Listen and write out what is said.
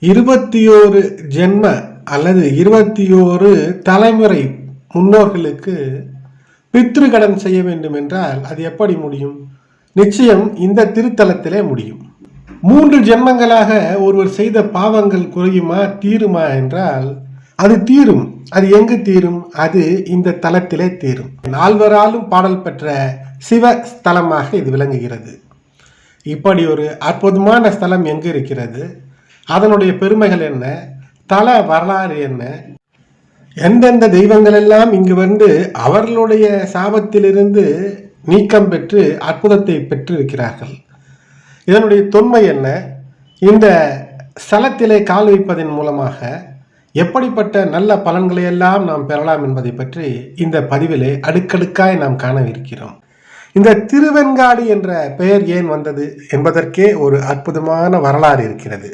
இருபத்தி ஓரு ஜென்ம அல்லது இருபத்தி ஓரு தலைமுறை முன்னோர்களுக்கு பித்ருகடன் செய்ய வேண்டும் என்றால் அது எப்படி முடியும்? நிச்சயம் இந்த திருத்தலத்திலே முடியும். மூன்று ஜென்மங்களாக ஒருவர் செய்த பாவங்கள் குறையுமா தீருமா என்றால் அது தீரும். அது எங்கு தீரும்? அது இந்த தலத்திலே தீரும். நால்வராலும் பாடல் பெற்ற சிவ ஸ்தலமாக இது விளங்குகிறது. இப்படி ஒரு அற்புதமான ஸ்தலம் எங்கு இருக்கிறது? அதனுடைய பெருமைகள் என்ன? தல வரலாறு என்ன? எந்தெந்த தெய்வங்கள் எல்லாம் இங்கு வந்து அவர்களுடைய சாபத்திலிருந்து நீக்கம் பெற்று அற்புதத்தை பெற்றிருக்கிறார்கள்? இதனுடைய தொன்மை என்ன? இந்த ஸ்தலத்திலே கால் வைப்பதன் மூலமாக எப்படிப்பட்ட நல்ல பலன்களை எல்லாம் நாம் பெறலாம் என்பதை பற்றி இந்த பதிவிலே அடுக்கடுக்காய் நாம் காணவிருக்கிறோம். இந்த திருவெண்காடு என்ற பெயர் ஏன் வந்தது என்பதற்கே ஒரு அற்புதமான வரலாறு இருக்கிறது.